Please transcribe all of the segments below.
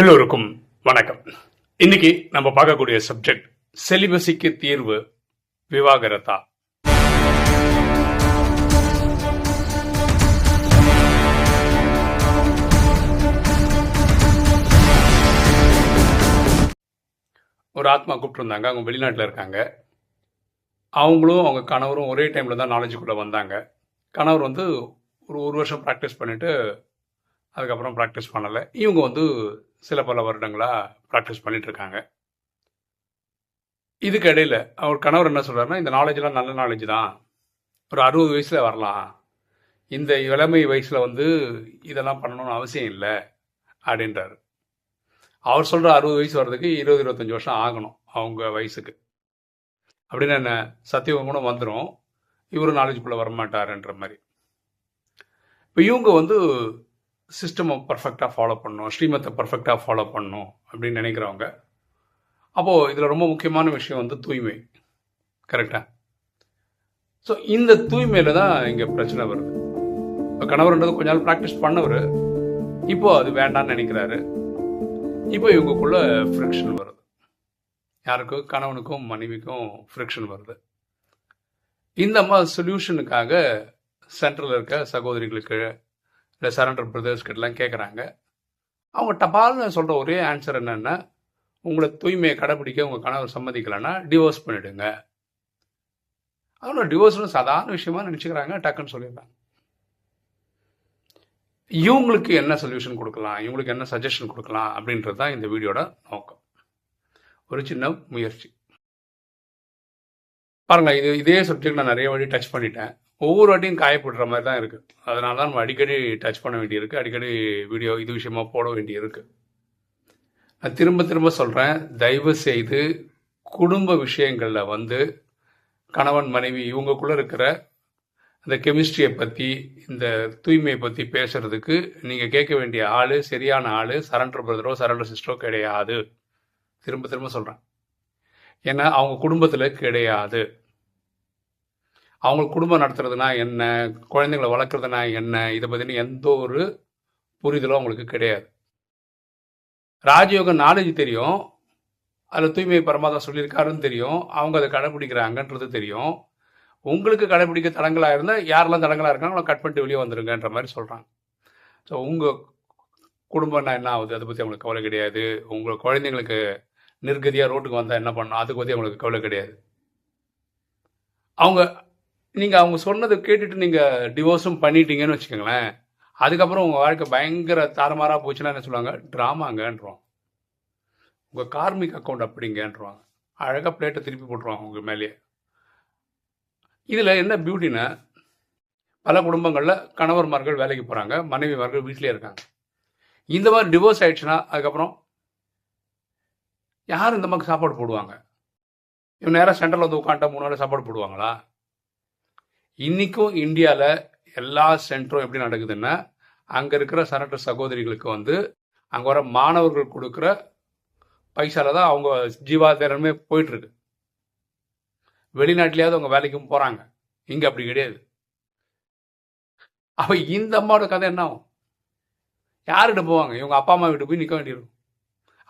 எல்லோருக்கும் வணக்கம். இன்னைக்கு நம்ம பார்க்கக்கூடிய சப்ஜெக்ட் செலிபசிக்கு தீர்வு விவாகரத்தா. ஒரு ஆத்மா கூப்பிட்டுருந்தாங்க அவங்க வெளிநாட்டில் இருக்காங்க. அவங்களும் அவங்க கணவரும் ஒரே டைமில் தான் நாலேஜுக்குள்ளே வந்தாங்க. கணவர் வந்து ஒரு ஒரு வருஷம் ப்ராக்டிஸ் பண்ணிவிட்டு அதுக்கப்புறம் ப்ராக்டிஸ் பண்ணலை. இவங்க வந்து சில பல வருடங்களாக ப்ராக்டிஸ் பண்ணிகிட்ருக்காங்க இதுக்கு இடையில அவர் கணவர் என்ன சொல்கிறாருன்னா இந்த நாலேஜ்லாம் நல்ல நாலேஜ் தான். ஒரு அறுபது வயசில் வரலாம். இந்த இளமை வயசில் வந்து இதெல்லாம் பண்ணணும்னு அவசியம் இல்லை அப்படின்றாரு. அவர் சொல்கிற அறுபது வயசு வர்றதுக்கு இருபது இருபத்தஞ்சி வருஷம் ஆகணும் அவங்க வயசுக்கு. அப்படின்னு என்ன? சத்தியவங்க கூட வந்துடும் இவரும் நாலேஜுக்குள்ளே வரமாட்டாருன்ற மாதிரி. இப்போ இவங்க வந்து சிஸ்டமை பர்ஃபெக்டாக ஃபாலோ பண்ணணும் ஸ்ரீமத்தை பர்ஃபெக்டாக ஃபாலோ பண்ணணும் அப்படின்னு நினைக்கிறவங்க. அப்போது இதில் ரொம்ப முக்கியமான விஷயம் வந்து தூய்மை. கரெக்டாக ஸோ இந்த தூய்மையில் தான் இங்கே பிரச்சனை வருது. இப்போ கணவர்ன்றது கொஞ்ச நாள் ப்ராக்டிஸ் பண்ணவர். இப்போ அது வேண்டாம்னு நினைக்கிறாரு. இப்போ இவங்களுக்குள்ள ஃப்ரிக்ஷன் வருது. யாருக்கும் கணவனுக்கும் மனைவிக்கும் ஃப்ரிக்ஷன் வருது. இந்த மாதிரி சொல்யூஷனுக்காக சென்ட்ரலில் இருக்க சகோதரிகளுக்கு இல்லை சரண்டர் பிரதர்ஸ் கிட்டலாம் கேட்குறாங்க அவங்க டபால்னு சொல்கிற ஒரே ஆன்சர் என்னென்னா உங்களை தூய்மையை கடைப்பிடிக்க உங்கள் கணவர் சம்மதிக்கலைன்னா டிவோர்ஸ் பண்ணிவிடுங்க அதனால டிவோர்ஸ்னு சாதாரண விஷயமா நினச்சிக்கிறாங்க டக்குன்னு சொல்லிடுறாங்க. இவங்களுக்கு என்ன சொல்யூஷன் கொடுக்கலாம் இவங்களுக்கு என்ன சஜஷன் கொடுக்கலாம் அப்படின்றது தான் இந்த வீடியோட நோக்கம். ஒரு சின்ன முயற்சி. பாருங்கள் இது இதே சப்ஜெக்ட் நான் நிறைய வாட்டி டச் பண்ணிட்டேன். ஒவ்வொரு வாட்டியும் காயப்படுற மாதிரி தான் இருக்குது அதனால தான் நம்ம அடிக்கடி டச் பண்ண வேண்டியிருக்கு. அடிக்கடி வீடியோ இது விஷயமா போட வேண்டியிருக்கு. நான் திரும்ப திரும்ப சொல்கிறேன் தயவு செய்து குடும்ப விஷயங்களில் வந்து கணவன் மனைவி இவங்கக்குள்ளே இருக்கிற இந்த கெமிஸ்ட்ரியை பற்றி இந்த தூய்மையை பற்றி பேசுறதுக்கு நீங்கள் கேட்க வேண்டிய ஆள் சரியான ஆள் சரண்டர் பிரதரோ சரண்டர் சிஸ்டரோ கிடையாது. திரும்ப திரும்ப சொல்கிறேன் ஏன்னா அவங்க குடும்பத்தில் கிடையாது. அவங்க குடும்பம் நடத்துறதுனா என்ன? குழந்தைங்களை வளர்க்குறதுனா என்ன? இதை பற்றின எந்த ஒரு புரிதலும் அவங்களுக்கு கிடையாது. ராஜயோக நாலேஜ் தெரியும். அதில் தூய்மை பரமாதம் சொல்லியிருக்காருன்னு தெரியும். அவங்க அதை கடைப்பிடிக்கிறாங்கன்றது தெரியும். உங்களுக்கு கடைப்பிடிக்க தடங்களாக இருந்தால் யாரெல்லாம் தடங்களாக இருக்காங்க கட் பண்ணிட்டு வெளியே வந்துருங்கன்ற மாதிரி சொல்கிறாங்க ஸோ உங்கள் குடும்பம்னா என்ன ஆகுது? அதை பற்றி அவங்களுக்கு கவலை கிடையாது. உங்கள் குழந்தைங்களுக்கு நிர்கதியாக ரோட்டுக்கு வந்தால் என்ன பண்ணணும்? அதை பற்றி அவங்களுக்கு கவலை கிடையாது. அவங்க நீங்கள் அவங்க சொன்னதை கேட்டுட்டு நீங்கள் டிவோர்ஸும் பண்ணிட்டீங்கன்னு வச்சுக்கோங்களேன். அதுக்கப்புறம் உங்கள் வாழ்க்கை பயங்கர தாறுமாறாக போச்சுன்னா என்ன சொல்லுவாங்க? ட்ராமாங்கன்றோம். உங்கள் கார்மிக் அக்கௌண்ட் அப்படிங்கன்றவாங்க அழகாக பிளேட்டை திருப்பி போட்டுருவாங்க உங்கள் மேலேயே. இதில் என்ன பியூட்டின்னா பல குடும்பங்களில் கணவர்மார்கள் வேலைக்கு போகிறாங்க மனைவிமார்கள் வீட்டிலே இருக்காங்க. இந்த மாதிரி டிவோர்ஸ் ஆயிடுச்சுன்னா அதுக்கப்புறம் யார் இந்த மாதிரி சாப்பாடு போடுவாங்க? இவன் நேராக சென்டரில் வந்து உட்காந்துட்டா மூணு நாள் சாப்பாடு போடுவாங்களா? இன்றைக்கும் இந்தியாவில் எல்லா சென்டரும் எப்படி நடக்குதுன்னா அங்கே இருக்கிற சரண்டர் சகோதரிகளுக்கு வந்து அங்கே வர மாணவர்கள் கொடுக்குற பைசால தான் அவங்க ஜீவாதாரமே போயிட்டுருக்கு. வெளிநாட்டிலேயாவது அவங்க வேலைக்கும் போகிறாங்க இங்கே அப்படி கிடையாது. அப்போ இந்த அம்மாவோட கதை என்ன ஆகும்? யார்கிட்ட போவாங்க? இவங்க அப்பா அம்மா வீட்டு போய் நிற்க வேண்டியிருக்கும்.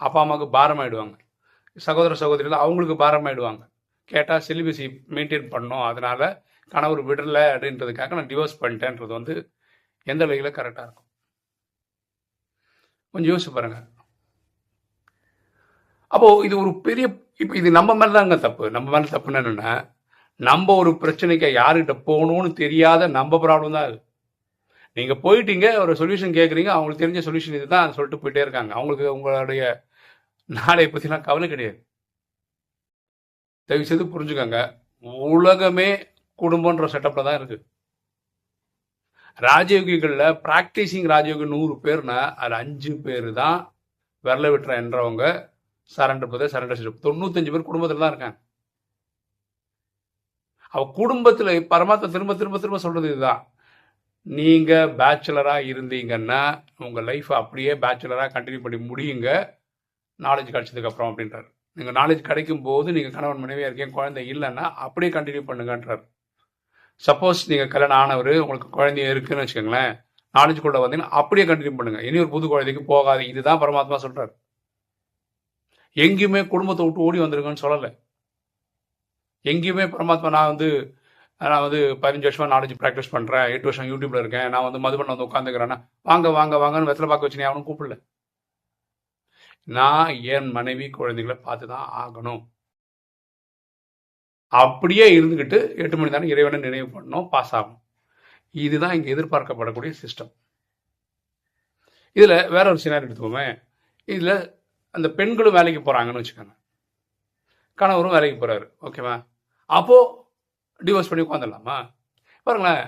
அப்பா அம்மாவுக்கு பாரமாயிடுவாங்க. சகோதர சகோதரிகள் அவங்களுக்கு பாரமாயிடுவாங்க. கேட்டால் சிலிபஸை மெயின்டைன் பண்ணோம் அதனால் கணவர் விடலை அப்படின்றதுக்காக நான் டிவோர்ஸ் பண்ணிட்டேன்றது வந்து எந்த வகையில் கரெக்டாக இருக்கும்? கொஞ்சம் யோசிச்சு பாருங்க. அப்போது இது ஒரு பெரிய இப்போ இது நம்ம மேலே தாங்க தப்பு. நம்ம மேலே தப்புன்னு என்னென்னா நம்ம ஒரு பிரச்சனைக்கு யாருக்கிட்ட போகணும்னு தெரியாத நம்ம ப்ராப்ளம் தான் அது. நீங்கள் போயிட்டீங்க ஒரு சொல்யூஷன் கேட்குறீங்க அவங்களுக்கு தெரிஞ்ச சொல்யூஷன் இதுதான் சொல்லிட்டு போயிட்டே இருக்காங்க. அவங்களுக்கு உங்களுடைய நாளை பற்றிலாம் கவலை கிடையாது. தயவு செய்து புரிஞ்சுக்கோங்க. உலகமே குடும்பன்ற செட்டப்பில் தான் இருக்குது ராஜயோகிகளில் ப்ராக்டிசிங் ராஜயோகி நூறு பேர்னா அது அஞ்சு பேர் தான் விரல விட்டுற என்றவங்க சரண்டர் போதே சரண்டர் செட்டப் தொண்ணூத்தஞ்சு பேர் குடும்பத்தில் தான் இருக்காங்க. அவ குடும்பத்தில் பரமாத்மா திரும்ப திரும்ப திரும்ப சொல்கிறது இதுதான். நீங்கள் பேச்சுலராக இருந்தீங்கன்னா உங்கள் லைஃப் அப்படியே பேச்சுலராக கண்டினியூ பண்ணி முடியுங்க. நாலேஜ் கிடச்சதுக்கப்புறம் அப்படின்றாரு. நீங்கள் நாலேஜ் கிடைக்கும் போது நீங்கள் கணவன் மனைவியாக இருக்கீங்க குழந்தை இல்லைன்னா அப்படியே கண்டினியூ பண்ணுங்கன்றார். சப்போஸ் நீங்கள் கல்யாணம் ஆனவர் உங்களுக்கு குழந்தைய இருக்குன்னு வச்சுக்கோங்களேன் நாலேஜுக்குள்ள வந்தீங்கன்னா அப்படியே கண்டினியூ பண்ணுங்கள் இனி ஒரு புது குழந்தைக்கு போகாது. இதுதான் பரமாத்மா சொல்கிறார் எங்கேயுமே குடும்பத்தை விட்டு ஓடி வந்துருங்கன்னு சொல்லலை. எங்கேயுமே பரமாத்மா நான் வந்து நான் வந்து பதினஞ்சு வருஷமா நாலேஜ் ப்ராக்டிஸ் பண்ணுறேன் எட்டு வருஷம் யூடியூப்ல இருக்கேன். நான் வந்து மதுபண்ண வந்து உட்காந்துக்கிறேன்னா வாங்க வாங்க வாங்கன்னு வெத்தலை பார்க்க வச்சு அவனும் கூப்பிடல. நான் என் மனைவி குழந்தைகளை பார்த்து தான் ஆகணும். அப்படியே இருந்துக்கிட்டு எட்டு மணி தானே இறைவனை நினைவு பண்ணணும் பாஸ் ஆகணும் இதுதான் இங்கே எதிர்பார்க்கப்படக்கூடிய சிஸ்டம் இதில் வேற ஒரு சினாரி எடுத்துக்கோமே. இதில் அந்த பெண்களும் வேலைக்கு போகிறாங்கன்னு வச்சுக்கோங்க. கணவரும் வேலைக்கு போகிறாரு ஓகேவா அப்போது டிவோர்ஸ் பண்ணி உட்காந்துடலாமா பாருங்களேன்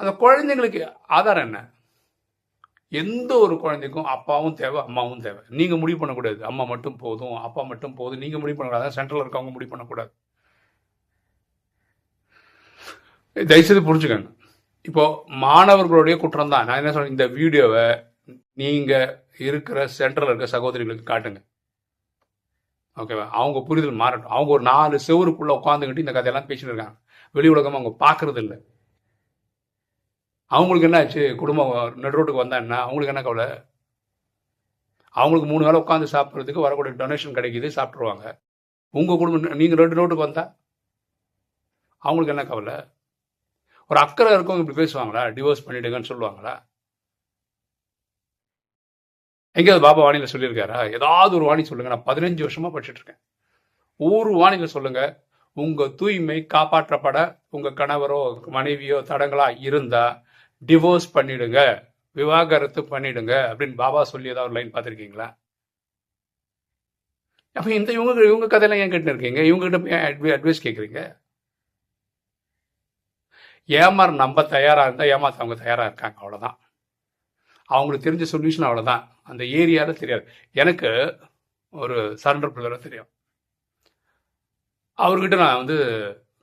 அந்த குழந்தைங்களுக்கு ஆதாரம் என்ன? எந்த ஒரு குழந்தைக்கும் அப்பாவும் தேவை அம்மாவும் தேவை. நீங்கள் முடிவு பண்ணக்கூடாது. அம்மா மட்டும் போதும் அப்பா மட்டும் போதும். நீங்கள் முடிவு பண்ணக்கூடாது. சென்ட்ரல் இருக்கவங்க முடிவு பண்ணக்கூடாது. தயவுசெய்து புரிஞ்சுக்கங்க. இப்போ மாணவர்களுடைய குற்றம் தான் நான் என்ன சொல்றேன் இந்த வீடியோவை நீங்கள் இருக்கிற சென்ட்ரல் இருக்க சகோதரிகளுக்கு காட்டுங்க. ஓகேவா அவங்க புரிதல் மாறட்டும். அவங்க ஒரு நாலு செவருக்குள்ளே உட்காந்துக்கிட்டு இந்த கதையெல்லாம் பேசிட்டு இருக்காங்க. வெளி உலகம் அவங்க பார்க்கறது இல்லை அவங்களுக்கு என்ன ஆச்சு குடும்பம் நடுரோட்டுக்கு வந்தா என்ன அவங்களுக்கு என்ன கவலை? அவங்களுக்கு மூணு வேலை உட்காந்து சாப்பிட்றதுக்கு வரக்கூடிய டொனேஷன் கிடைக்குது சாப்பிட்ருவாங்க உங்கள் குடும்பம் நீங்கள் ரெண்டு ரோட்டுக்கு வந்தா அவங்களுக்கு என்ன கவலை? ஒரு அக்கறை இருக்கவங்க இப்படி பேசுவாங்களா? டிவோர்ஸ் பண்ணிடுங்கன்னு சொல்லுவாங்களா? எங்கேயாவது பாபா வாணியில் சொல்லியிருக்காரா? ஏதாவது ஒரு வாணி சொல்லுங்கள் நான் பதினஞ்சு வருஷமாக படிச்சுட்ருக்கேன். ஒரு வாணியில் சொல்லுங்கள் உங்கள் தூய்மை காப்பாற்றப்பட உங்கள் கணவரோ மனைவியோ தடங்களாக இருந்தால் டிவோர்ஸ் பண்ணிடுங்க. விவாகரத்து பண்ணிடுங்க. அப்படின்னு பாபா சொல்லி ஏதாவது ஒரு லைன் பார்த்துருக்கீங்களா? அப்ப இந்த இவங்க இவங்க கதையெல்லாம் ஏன் கேட்டு இருக்கீங்க? இவங்க கிட்ட அட்வை அட்வைஸ் கேட்குறீங்க? ஏமாற நம்ப தயாராக இருந்தால் ஏமாத்த அவங்க தயாராக இருக்காங்க அவ்வளோதான் அவங்களுக்கு தெரிஞ்ச சொல்யூஷன் அவ்வளோதான் அந்த ஏரியாவில் தெரியாது. எனக்கு ஒரு சரண்டர் பிள்ளரை தெரியும். அவர்கிட்ட நான் வந்து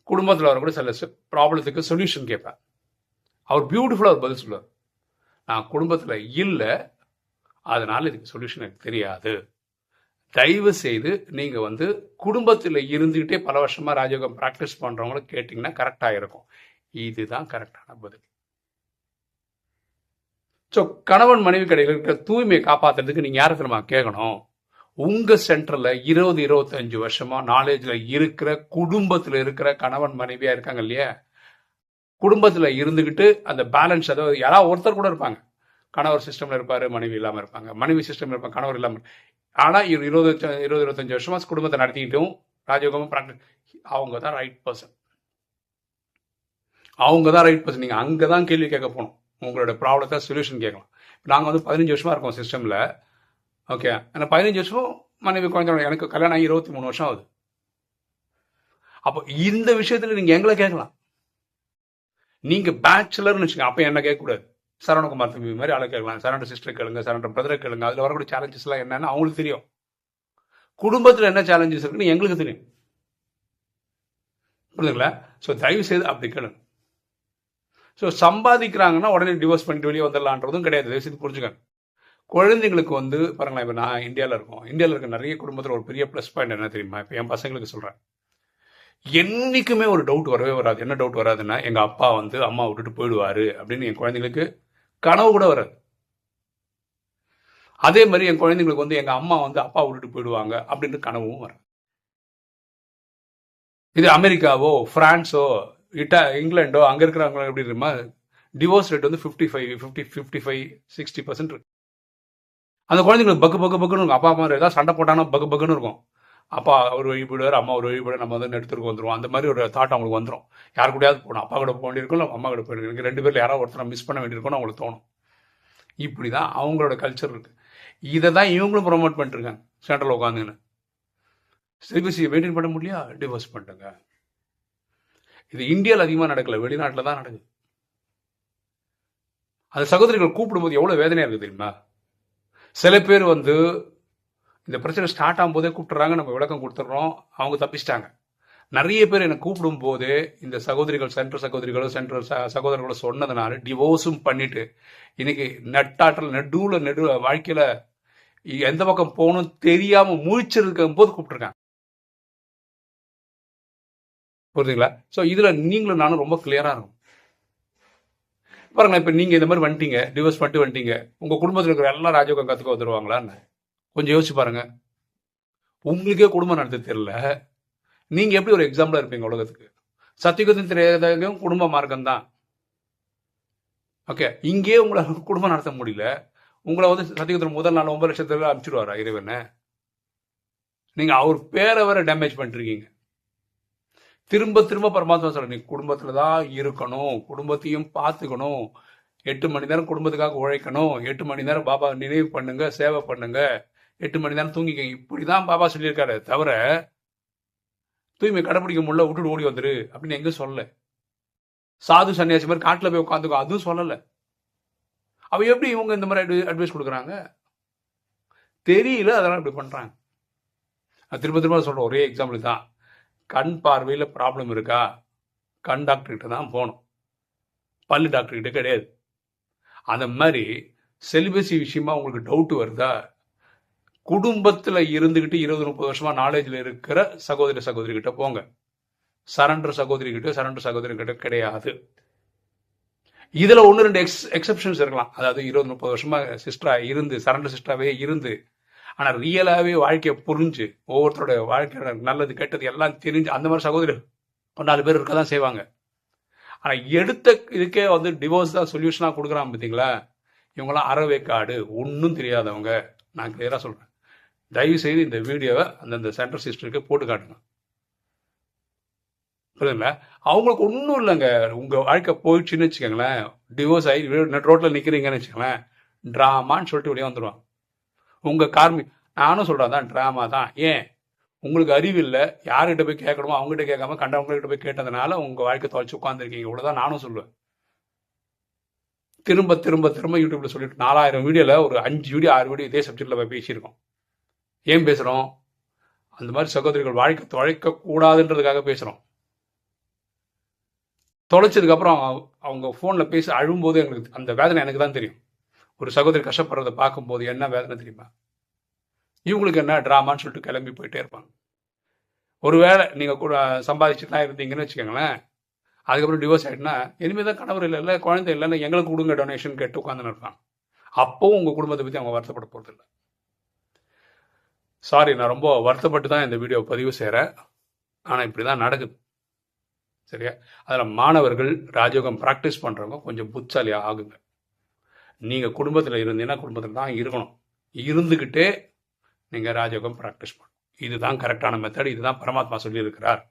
குடும்பத்தில் வரக்கூட சில ப்ராப்ளத்துக்கு சொல்யூஷன் கேட்பேன். அவர் பியூட்டிஃபுல்லாக ஒரு பதில் சொல்லுவார் நான் குடும்பத்தில் இல்லை அதனால் இதுக்கு சொல்யூஷன் எனக்கு தெரியாது. தயவு செய்து நீங்கள் வந்து குடும்பத்தில் இருந்துக்கிட்டே பல வருஷமாக ராஜயோகம் ப்ராக்டிஸ் பண்ணுறவங்கள கேட்டிங்கன்னா கரெக்டாக இருக்கும். இதுதான் கரெக்டான பதில். ஸோ கணவன் மனைவி கடையில் இருக்கிற தூய்மையை காப்பாற்றுறதுக்கு நீங்கள் யாரை தெரியுமா கேட்கணும்? உங்கள் சென்டரில் இருபது இருபத்தஞ்சு வருஷமாக நாலேஜில் இருக்கிற குடும்பத்தில் இருக்கிற கணவன் மனைவியாக இருக்காங்க இல்லையா? குடும்பத்தில் இருந்துக்கிட்டு அந்த பேலன்ஸ் அதாவது யாராவது ஒருத்தர் கூட இருப்பாங்க. கணவர் சிஸ்டமில் இருப்பார் மனைவி இல்லாமல் இருப்பாங்க. மனைவி சிஸ்டமில் இருப்பாங்க கணவர் இல்லாமல் ஆனால் இருபது இருபது இருபத்தஞ்சு வருஷமாக குடும்பத்தை நடத்திக்கிட்டும் ராஜயோகமும் ப்ராக்டிஸ் அவங்க தான் ரைட் பர்சன் அவங்க தான் ரைட் பர்சன் நீங்கள் அங்கே தான் கேள்வி கேட்க போகணும். உங்களோட ப்ராப்ளத்தை சொல்யூஷன் கேட்கலாம். நாங்கள் வந்து பதினஞ்சு வருஷமாக இருக்கோம் சிஸ்டமில் ஓகே ஆனால் பதினஞ்சு வருஷம் மனைவி குழந்தை எனக்கு கல்யாணம் ஆகி இருபத்தி மூணு வருஷம் ஆகுது. அப்போ இந்த விஷயத்தில் நீங்கள் எங்களை கேட்கலாம். நீங்க பேச்சுலர்னு வச்சுக்கோங்க. அப்ப என்ன கேட்கக்கூடாது? சரவணகுமார் தம்பி மாதிரி ஆளை கேட்கலாம். சரவண சிஸ்டர் கேளுங்க சரவண பிரதரை கேளுங்க. அதுல வரக்கூடிய சேலஞ்சஸ் எல்லாம் என்னன்னு அவங்களுக்கு தெரியும். குடும்பத்துல என்ன சேலஞ்சஸ் இருக்குன்னு எங்களுக்கு தெரியும். புரியுதுங்களா? ஸோ தயவு செய்து அப்படி கேளுங்க. ஸோ சம்பாதிக்கிறாங்கன்னா உடனே டிவோர்ஸ் பண்ணிட்டு வெளியே வந்துடலான்றதும் கிடையாது. தயவு செய்து புரிஞ்சுக்கங்க. குழந்தைங்களுக்கு வந்து பாருங்களேன் இப்போ நான் இந்தியாவில் இருக்கோம். இந்தியாவில் இருக்க நிறைய குடும்பத்தில் ஒரு பெரிய ப்ளஸ் பாயிண்ட் என்ன தெரியுமா? இப்போ என் பசங்களுக்கு சொல்கிறேன் என்றைக்குமே ஒரு டவுட் வரவே வராது. என்ன டவுட் வராதுன்னா எங்கள் அப்பா வந்து அம்மா விட்டுட்டு போயிடுவாரு அப்படின்னு என் குழந்தைங்களுக்கு கனவு கூட வராது. அதே மாதிரி என் குழந்தைங்களுக்கு வந்து எங்கள் அம்மா வந்து அப்பா விட்டுட்டு போயிடுவாங்க அப்படின்னு கனவும் வராது. இது அமெரிக்காவோ ஃப்ரான்ஸோ இட்டா இங்கிலாண்டோ அங்கே இருக்கிறவங்க எப்படி இருக்குமா டிவோர்ஸ் ரேட் வந்து fifty five fifty fifty five sixty percent இருக்கு. அந்த குழந்தைங்களுக்கு பக்கு பக்கு பக்குன்னு இருக்கும். அப்பா அம்மா ஏதாவது சண்டை போட்டானா பக்கு பக்குன்னு இருக்கும். அப்பா ஒரு வழிபடுவார் அம்மா ஒரு வழிபட நம்ம வந்து எடுத்துருக்கு வந்துருவோம். அந்த மாதிரி ஒரு தாட் அவங்களுக்கு வந்துடும் யார் கூடயாவது போகணும். அப்பா கூட போக வேண்டியிருக்கும் இல்லை அம்மா கூட போயிருக்கும் ரெண்டு பேரில் யாராவது ஒருத்தரை மிஸ் பண்ண வேண்டியிருக்கும்னு அவங்களுக்கு தோணும். இப்படி தான் அவங்களோட கல்ச்சர் இருக்குது இதை தான் இவங்களும் ப்ரொமோட் பண்ணிட்டுருக்காங்க. சென்ட்ரல் உட்காந்துன்னு சிபிசியை மெயின்டைன் பண்ண முடியா டிவோர்ஸ் பண்ணிட்டுங்க. இது இந்தியாவில் அதிகமாக நடக்கல வெளிநாட்டில் தான் நடக்குது. அந்த சகோதரிகள் கூப்பிடும்போது எவ்வளோ வேதனையாக இருக்குது தெரியுமா? சில பேர் வந்து இந்த பிரச்சனை ஸ்டார்ட் ஆகும் போதே கூப்பிட்டுறாங்க நம்ம விளக்கம் கொடுத்துட்றோம். அவங்க தப்பிச்சிட்டாங்க. நிறைய பேர் என்னை கூப்பிடும் போது இந்த சகோதரிகள் சென்ட்ரல் சகோதரிகளோ சென்ட்ரல் சகோதரர்களோ சொன்னதுனால டிவோர்ஸும் பண்ணிட்டு இன்னைக்கு நெட்டாற்றல் நெடுவில் நெடு வாழ்க்கையில் எந்த பக்கம் போகணும் தெரியாமல் முழிச்சிருக்கும் போது கூப்பிட்டுருக்காங்க. புரியுதுங்களா ஸோ இதில் நீங்களும் நானும் ரொம்ப கிளியராக இருக்கும் பாருங்களேன் இப்போ நீங்கள் இந்த மாதிரி வந்துட்டீங்க டிவோர்ஸ் பண்ணிட்டு வந்துட்டீங்க உங்கள் குடும்பத்தில் இருக்கிற எல்லா ராஜயோகம் கற்றுக்க வந்துருவாங்களான்னு கொஞ்சம் யோசிச்சு பாருங்க. உங்களுக்கே குடும்பம் நடத்த தெரியல. நீங்கள் எப்படி ஒரு எக்ஸாம்பிளாக இருப்பீங்க உலகத்துக்கு? சத்தியகுதம் தெரியாதவங்க குடும்ப மார்க்கம் தான். ஓகே இங்கேயே உங்களை குடும்பம் நடத்த முடியல. உங்களை வந்து சத்தியகுதம் முதல் நாள் ஒன்பது லட்சத்துல அனுப்பிச்சிடுவாரா இறைவனை? நீங்க அவர் பேரை வேற டேமேஜ் பண்ணிருக்கீங்க திரும்ப திரும்ப பரமாத்மா சொல்ற நீ குடும்பத்துல தான் இருக்கணும். குடும்பத்தையும் பார்த்துக்கணும். எட்டு மணி நேரம் குடும்பத்துக்காக உழைக்கணும். எட்டு மணி நேரம் பாபா நினைவு பண்ணுங்க சேவை பண்ணுங்க. எட்டு மணி நேரம் தூங்கிக்கங்க. இப்படிதான் பாபா சொல்லியிருக்காரு. தவிர தூய்மை கடைப்பிடிக்க முடியல விட்டுட்டு ஓடி வந்துரு அப்படின்னு எங்கே சொல்லல. சாது சன்னியாசி மாதிரி காட்டில் போய் உட்காந்துக்கோ அதுவும் சொல்லலை. அவ எப்படி இவங்க இந்த மாதிரி அட்வை அட்வைஸ் கொடுக்குறாங்க? தெரியல அதெல்லாம் இப்படி பண்ணுறாங்க நான் திரும்ப திரும்ப சொல்றேன் ஒரே எக்ஸாம்பிள் தான். கண் பார்வையில் ப்ராப்ளம் இருக்கா? கண் டாக்டர்கிட்ட தான் போகணும். பல்லு டாக்டர்கிட்ட கிடையாது. அந்த மாதிரி செலிபஸி விஷயமா உங்களுக்கு டவுட் வருதா? குடும்பத்தில் இருந்துக்கிட்டு இருபது முப்பது வருஷமா நாலேஜில் இருக்கிற சகோதரி சகோதரி கிட்ட போங்க. சரண்டர் சகோதரி கிட்ட சரண்டர் சகோதரி கிட்ட கிடையாது. இதில் ஒன்று ரெண்டு எக்ஸ் எக்ஸப்ஷன்ஸ் இருக்கலாம். அதாவது இருபது முப்பது வருஷமா சிஸ்டரா இருந்து சரண்டர் சிஸ்டராகவே இருந்து ஆனால் ரியலாகவே வாழ்க்கையை புரிஞ்சு ஒவ்வொருத்தரோட வாழ்க்கையோட நல்லது கெட்டது எல்லாம் தெரிஞ்சு அந்த மாதிரி சகோதரி ஒரு நாலு பேர் இருக்க தான் செய்வாங்க. ஆனால் எடுத்த இதுக்கே வந்து டிவோர்ஸ் தான் சொல்யூஷனாக கொடுக்குறான் பார்த்தீங்களா இவங்கெல்லாம் காடு ஒன்றும் தெரியாதவங்க. நான் கிளியராக சொல்கிறேன் தயவுசெய்து இந்த வீடியோவை அந்தந்த சென்ட்ரல் சிஸ்டருக்கு போட்டு காட்டுங்க. புரியுதுங்களா? அவங்களுக்கு ஒன்றும் இல்லைங்க. உங்கள் வாழ்க்கை போயிடுச்சுன்னு வச்சுக்கோங்களேன். டிவோர்ஸ் ஆகி ரோட்டில் நிற்கிறீங்கன்னு வச்சுக்கோங்களேன். ட்ராமான்னு சொல்லிட்டு வெளியே வந்துடுவான் உங்கள் கார்மி நானும் சொல்கிறேன் தான் ட்ராமா தான். ஏன்? உங்களுக்கு அறிவு இல்லை. யார்கிட்ட போய் கேட்கணுமோ அவங்ககிட்ட கேட்காம கண்டவங்ககிட்ட போய் கேட்டதுனால உங்கள் வாழ்க்கை தொலைச்சி உட்காந்துருக்கீங்க இவ்வளோதான் நானும் சொல்லுவேன். திரும்ப திரும்ப திரும்ப யூடியூப்ல சொல்லிட்டு நாலாயிரம் வீடியோவில் ஒரு அஞ்சு வீடியோ ஆறு வீடியோ இதே சப்ஜெக்டில் போய் பேசியிருக்கோம். ஏன் பேசுகிறோம் அந்த மாதிரி சகோதரிகள் வாழ்க்கை தொலைக்க கூடாதுன்றதுக்காக பேசுகிறோம் தொலைச்சதுக்கப்புறம் அவங்க ஃபோனில் பேசி அழும்போது எங்களுக்கு அந்த வேதனை எனக்கு தான் தெரியும். ஒரு சகோதரி கஷ்டப்படுறத பார்க்கும்போது என்ன வேதனை தெரியுமா? இவங்களுக்கு என்ன ட்ராமான்னு சொல்லிட்டு கிளம்பி போயிட்டே இருப்பாங்க. ஒருவேளை நீங்கள் கூட சம்பாதிச்சுலாம் இருந்தீங்கன்னு வச்சுக்கோங்களேன். அதுக்கப்புறம் டிவோர்ஸ் ஆகிட்டுனா இனிமேல் தான் கணவர் இல்லை இல்லை குழந்தை இல்லைன்னு எங்களுக்கு கொடுங்க டொனேஷன் கேட்டு உட்காந்துன்னு இருப்பாங்க. அப்போவும் உங்கள் குடும்பத்தை பற்றி அவங்க வருத்தப்பட போகிறதில்ல சாரி நான் ரொம்ப வருத்தப்பட்டு தான் இந்த வீடியோ பதிவு செய்கிறேன் ஆனால் இப்படி தான் நடக்குது. சரியா? அதில் மாணவர்கள் ராஜயோகம் ப்ராக்டிஸ் பண்ணுறவங்க கொஞ்சம் புத்தாலியாக ஆகுங்க. நீங்கள் குடும்பத்தில் இருந்தீங்கன்னா குடும்பத்தில் தான் இருக்கணும். இருந்துக்கிட்டே நீங்கள் ராஜயோகம் ப்ராக்டிஸ் பண்ணணும். இதுதான் கரெக்டான மெத்தட் இதுதான் பரமாத்மா சொல்லியிருக்கிறார்.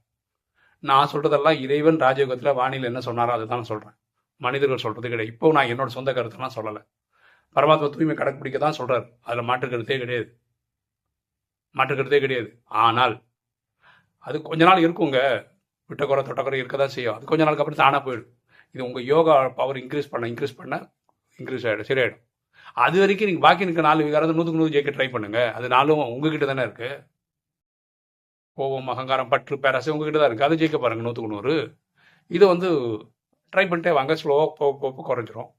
நான் சொல்கிறதெல்லாம் இறைவன் ராஜயோகத்தில் வானிலை என்ன சொன்னாரோ அதை தான் சொல்கிறேன் மனிதர்கள் சொல்கிறது கிடையாது. இப்போ நான் என்னோட சொந்த கருத்தெல்லாம் சொல்லலை. பரமாத்மா தூய்மை கடைப்பிடிக்க தான் சொல்கிறார் அதில் மாற்று கருத்தே கிடையாது. மாற்றுக்கிறதே கிடையாது. ஆனால் அது கொஞ்ச நாள் இருக்குங்க. விட்டக்குறை தொட்டக்குறை இருக்க தான் செய்யும். அது கொஞ்ச நாளுக்கு அப்புறம் தானாக போயிடும். இது உங்கள் யோகா பவர் இன்க்ரீஸ் பண்ண இன்க்ரீஸ் பண்ண இன்க்ரீஸ் ஆகிடும் சரியாயிடும். அது வரைக்கும் நீங்கள் பாக்கி நிற்க நாலு விகாரத்தை நூற்றுக்கு நூறு ஜெயிக்க ட்ரை பண்ணுங்க. அது நாலும் உங்ககிட்ட தானே இருக்குது கோபம் அகங்காரம் பற்று பேராசை உங்ககிட்ட தான் இருக்குது அது ஜெயிக்க பாருங்க நூற்றுக்கு நூறு. இதை வந்து ட்ரை பண்ணிட்டே வாங்க. ஸ்லோவாக போக போக குறைஞ்சிரும்.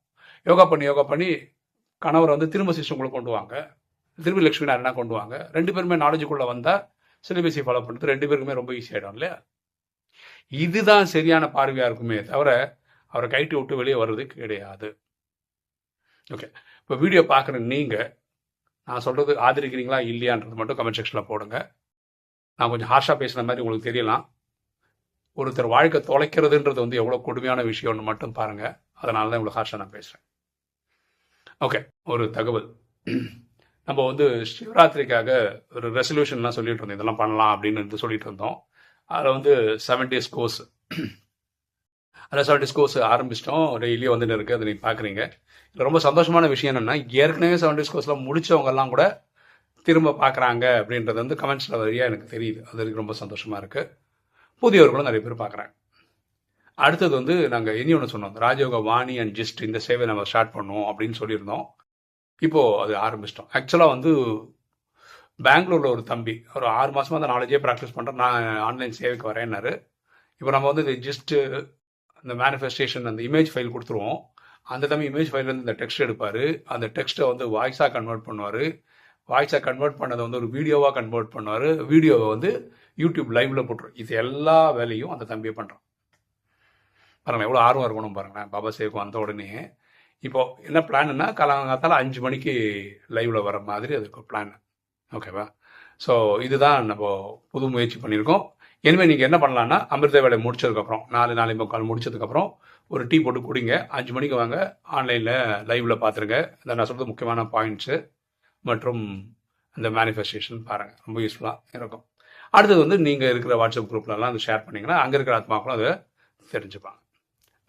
யோகா பண்ணி யோகா பண்ணி கணவரை வந்து திரும்ப சிஸ்டங்களை கொண்டு வாங்க. திருப்பி லக்ஷ்மி நாராயணா கொண்டு வாங்க ரெண்டு பேருமே நாலேஜுக்குள்ளே வந்தால் சிலபஸை ஃபாலோ பண்ணுறது ரெண்டு பேருக்குமே ரொம்ப ஈஸி ஆகிடும் இல்லையா? இதுதான் சரியான பார்வையாக இருக்குமே தவிர அவரை கைட்டு விட்டு வெளியே வர்றது கிடையாது. ஓகே இப்போ வீடியோ பார்க்குற நீங்கள் நான் சொல்கிறது ஆதரிக்கிறீங்களா இல்லையான்றது மட்டும் கமெண்ட் செக்ஷனில் போடுங்க. நான் கொஞ்சம் ஹார்ஷாக பேசுன மாதிரி உங்களுக்கு தெரியலாம். ஒருத்தர் வாழ்க்கை தொலைக்கிறதுன்றது வந்து எவ்வளோ கொடுமையான விஷயம்னு மட்டும் பாருங்கள் அதனால தான் இவ்வளோ ஹார்ஷாக நான் பேசுகிறேன் ஓகே ஒரு தகவல். நம்ம வந்து சிவராத்திரிக்காக ஒரு ரெசல்யூஷன்லாம் சொல்லிட்டு இருந்தோம். இதெல்லாம் பண்ணலாம் அப்படின்னு சொல்லிட்டு இருந்தோம். அதில் வந்து செவன் டேஸ் கோர்ஸ் அதில் செவன் டேஸ் கோர்ஸ் ஆரம்பிச்சிட்டோம். டெய்லியும் வந்துட்டு இருக்குது அதை நீங்கள் பார்க்குறீங்க இதில் ரொம்ப சந்தோஷமான விஷயம் என்னென்னா ஏற்கனவே செவன் டேஸ் கோர்ஸில் முடித்தவங்கெல்லாம் கூட திரும்ப பார்க்குறாங்க அப்படின்றது வந்து கமெண்ட்ஸில் வழியாக எனக்கு தெரியுது. அது எனக்கு ரொம்ப சந்தோஷமாக இருக்குது புதியவர்களும் நிறைய பேர் பார்க்குறாங்க அடுத்தது வந்து நாங்கள் இனி ஒன்று சொன்னோம். ராஜயோக வாணி அண்ட் ஜிஸ்ட் இந்த சேவை நம்ம ஸ்டார்ட் பண்ணுவோம் அப்படின்னு சொல்லியிருந்தோம். இப்போது அது ஆரம்பிச்சிட்டோம். ஆக்சுவலாக வந்து பெங்களூரில் ஒரு தம்பி ஒரு ஆறு மாதமாக அந்த நாலேஜே ப்ராக்டிஸ் பண்ணுறேன் நான் ஆன்லைன் சேவைக்கு வரேன்னாரு. இப்போ நம்ம வந்து இந்த ஜிஸ்ட்டு அந்த மேனிஃபெஸ்டேஷன் அந்த இமேஜ் ஃபைல் கொடுத்துருவோம். அந்த தம்பி இமேஜ் ஃபைல்லேருந்து இந்த டெக்ஸ்ட் எடுப்பார். அந்த டெக்ஸ்ட்டை வந்து வாய்ஸாக கன்வெர்ட் பண்ணுவார். வாய்ஸாக கன்வெர்ட் பண்ணதை வந்து ஒரு வீடியோவாக கன்வெர்ட் பண்ணுவார். வீடியோவை வந்து யூடியூப் லைவில் போட்டுரும். இது எல்லா வேலையும் அந்த தம்பியை பண்ணுறான் பாருங்களேன் எவ்வளோ ஆர்வம் இருக்கணும் பாருங்களேன். பாபா சேவுக்கு வந்த உடனே இப்போ என்ன பிளான்னா காலங்காத்தால அஞ்சு மணிக்கு லைவ்ல வர மாதிரி அதுக்கு பிளான் ஓகேவா ஸோ இதுதான் நம்ம புது முயற்சி பண்ணியிருக்கோம் இனிமேல் நீங்கள் என்ன பண்ணலான்னா அமிர்த வேலை முடிச்சதுக்கப்புறம் நாலு நாலு முக்கால் முடிச்சதுக்கப்புறம் ஒரு டீ போட்டு குடிங்க. அஞ்சு மணிக்கு வாங்க. ஆன்லைனில் லைவில் பார்த்துருங்க இதை நான் சொல்கிறது முக்கியமான பாயிண்ட்ஸு மற்றும் இந்த மேனிஃபெஸ்டேஷன் பாருங்கள் ரொம்ப யூஸ்ஃபுல்லாக இருக்கும். அடுத்தது வந்து நீங்கள் இருக்கிற வாட்ஸ்அப் குரூப்லலாம் அதை ஷேர் பண்ணிங்கன்னா அங்கே இருக்கிற ஆத்மாக்களும் அதை தெரிஞ்சுப்பாங்க.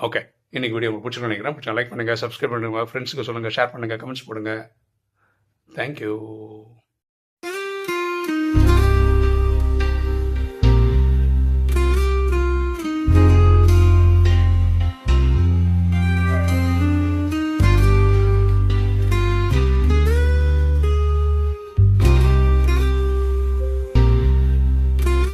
ஓகே இன்னைக்கு வீடியோ உங்களுக்கு பிடிச்சிருக்கோம் நினைக்கிறேன். பிடிச்சா லைக் பண்ணுங்கள் சப்ஸ்கிரைப் பண்ணுங்கள் ஃப்ரெண்ட்ஸுக்கு சொல்லுங்கள் ஷேர் பண்ணுங்கள் கமெண்ட்ஸ் போடுங்க. தேங்க்யூ